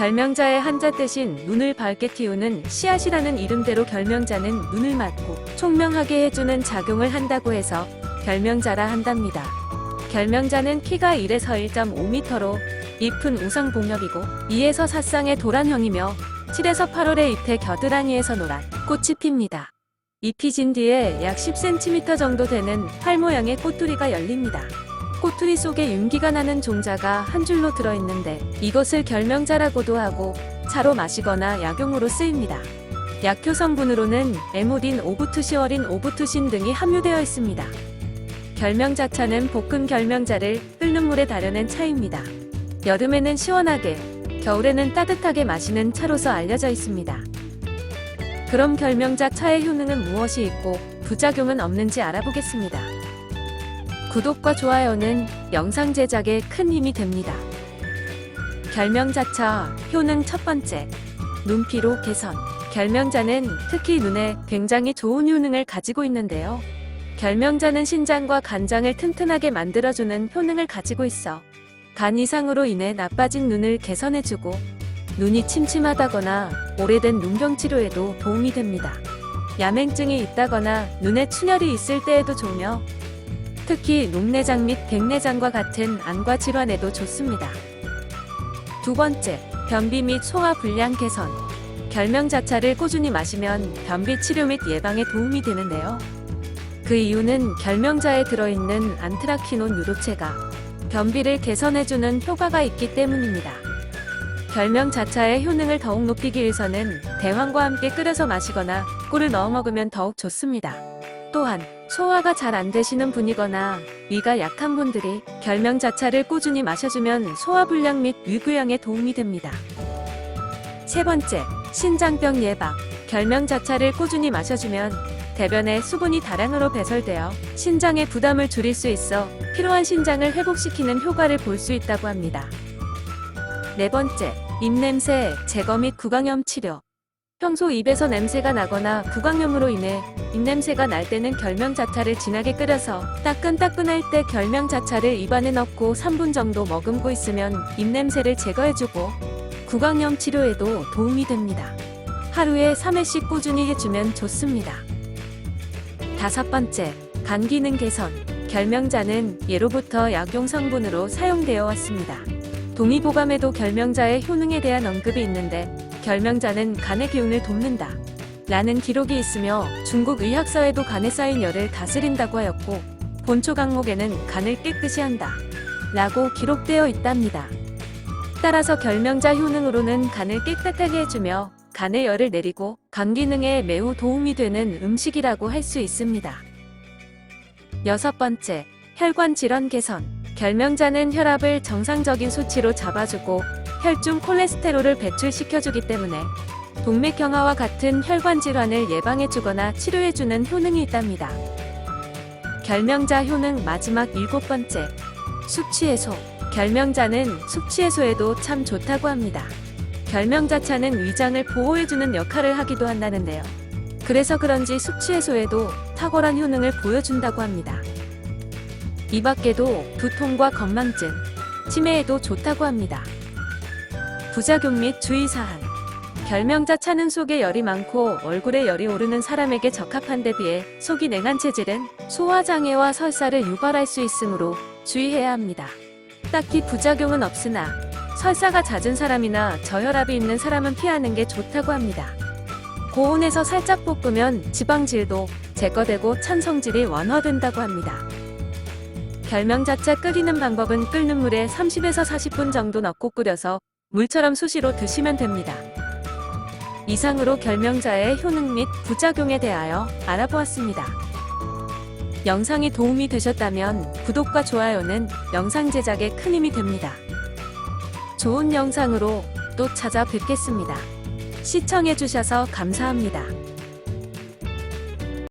결명자의 한자 대신 눈을 밝게 띄우는 씨앗이라는 이름대로 결명자는 눈을 맞고 총명하게 해주는 작용을 한다고 해서 결명자라 한답니다. 결명자는 키가 1에서 1.5m로 잎은 우상봉엽이고 2에서 4쌍의 도란형이며 7에서 8월에 잎의 겨드랑이에서 노란 꽃이 핍니다. 잎이 진 뒤에 약 10cm 정도 되는 활 모양의 꽃두리가 열립니다. 꼬투리 속에 윤기가 나는 종자가 한 줄로 들어있는데 이것을 결명자라고도 하고 차로 마시거나 약용으로 쓰입니다. 약효 성분으로는 에모딘, 오부투시월인, 오부투신 등이 함유되어 있습니다. 결명자차는 볶은 결명자를 끓는 물에 달여낸 차입니다. 여름에는 시원하게, 겨울에는 따뜻하게 마시는 차로서 알려져 있습니다. 그럼 결명자 차의 효능은 무엇이 있고 부작용은 없는지 알아보겠습니다. 구독과 좋아요는 영상 제작에 큰 힘이 됩니다. 결명자차 효능 첫 번째 눈피로 개선 결명자는 특히 눈에 굉장히 좋은 효능을 가지고 있는데요. 결명자는 신장과 간장을 튼튼하게 만들어주는 효능을 가지고 있어 간 이상으로 인해 나빠진 눈을 개선해주고 눈이 침침하다거나 오래된 눈병 치료에도 도움이 됩니다. 야맹증이 있다거나 눈에 충혈이 있을 때에도 좋으며 특히 녹내장 및 백내장과 같은 안과 질환에도 좋습니다. 두 번째, 변비 및 소화 불량 개선. 결명자차를 꾸준히 마시면 변비 치료 및 예방에 도움이 되는데요. 그 이유는 결명자에 들어있는 안트라키논 유로체가 변비를 개선해주는 효과가 있기 때문입니다. 결명자차의 효능을 더욱 높이기 위해서는 대황과 함께 끓여서 마시거나 꿀을 넣어 먹으면 더욱 좋습니다. 또한 소화가 잘 안 되시는 분이거나 위가 약한 분들이 결명자차를 꾸준히 마셔주면 소화불량 및 위궤양에 도움이 됩니다. 세 번째, 신장병 예방. 결명자차를 꾸준히 마셔주면 대변에 수분이 다량으로 배설되어 신장의 부담을 줄일 수 있어 필요한 신장을 회복시키는 효과를 볼 수 있다고 합니다. 네 번째, 입냄새 제거 및 구강염 치료. 평소 입에서 냄새가 나거나 구강염으로 인해 입냄새가 날 때는 결명자차를 진하게 끓여서 따끈따끈할 때 결명자차를 입안에 넣고 3분 정도 머금고 있으면 입냄새를 제거해주고 구강염 치료에도 도움이 됩니다. 하루에 3회씩 꾸준히 해주면 좋습니다. 다섯 번째, 간 기능 개선. 결명자는 예로부터 약용 성분으로 사용되어 왔습니다. 동의보감에도 결명자의 효능에 대한 언급이 있는데 결명자는 간의 기운을 돕는다. 라는 기록이 있으며 중국 의학사에도 간에 쌓인 열을 다스린다고 하였고 본초 강목에는 간을 깨끗이 한다. 라고 기록되어 있답니다. 따라서 결명자 효능으로는 간을 깨끗하게 해주며 간의 열을 내리고 간 기능에 매우 도움이 되는 음식이라고 할 수 있습니다. 여섯 번째, 혈관 질환 개선. 결명자는 혈압을 정상적인 수치로 잡아주고 혈중 콜레스테롤을 배출시켜주기 때문에 동맥경화와 같은 혈관 질환을 예방해주거나 치료해주는 효능이 있답니다. 결명자 효능 마지막 일곱 번째, 숙취 해소. 결명자는 숙취 해소에도 참 좋다고 합니다. 결명자차는 위장을 보호해주는 역할을 하기도 한다는데요. 그래서 그런지 숙취 해소에도 탁월한 효능을 보여준다고 합니다. 이 밖에도 두통과 건망증, 치매에도 좋다고 합니다. 부작용 및 주의사항. 결명자 차는 속에 열이 많고 얼굴에 열이 오르는 사람에게 적합한 데 비해 속이 냉한 체질은 소화장애와 설사를 유발할 수 있으므로 주의해야 합니다. 딱히 부작용은 없으나 설사가 잦은 사람이나 저혈압이 있는 사람은 피하는 게 좋다고 합니다. 고온에서 살짝 볶으면 지방질도 제거되고 찬 성질이 완화된다고 합니다. 결명자차 끓이는 방법은 끓는 물에 30에서 40분 정도 넣고 끓여서 물처럼 수시로 드시면 됩니다. 이상으로 결명자의 효능 및 부작용에 대하여 알아보았습니다. 영상이 도움이 되셨다면 구독과 좋아요는 영상 제작에 큰 힘이 됩니다. 좋은 영상으로 또 찾아뵙겠습니다. 시청해주셔서 감사합니다.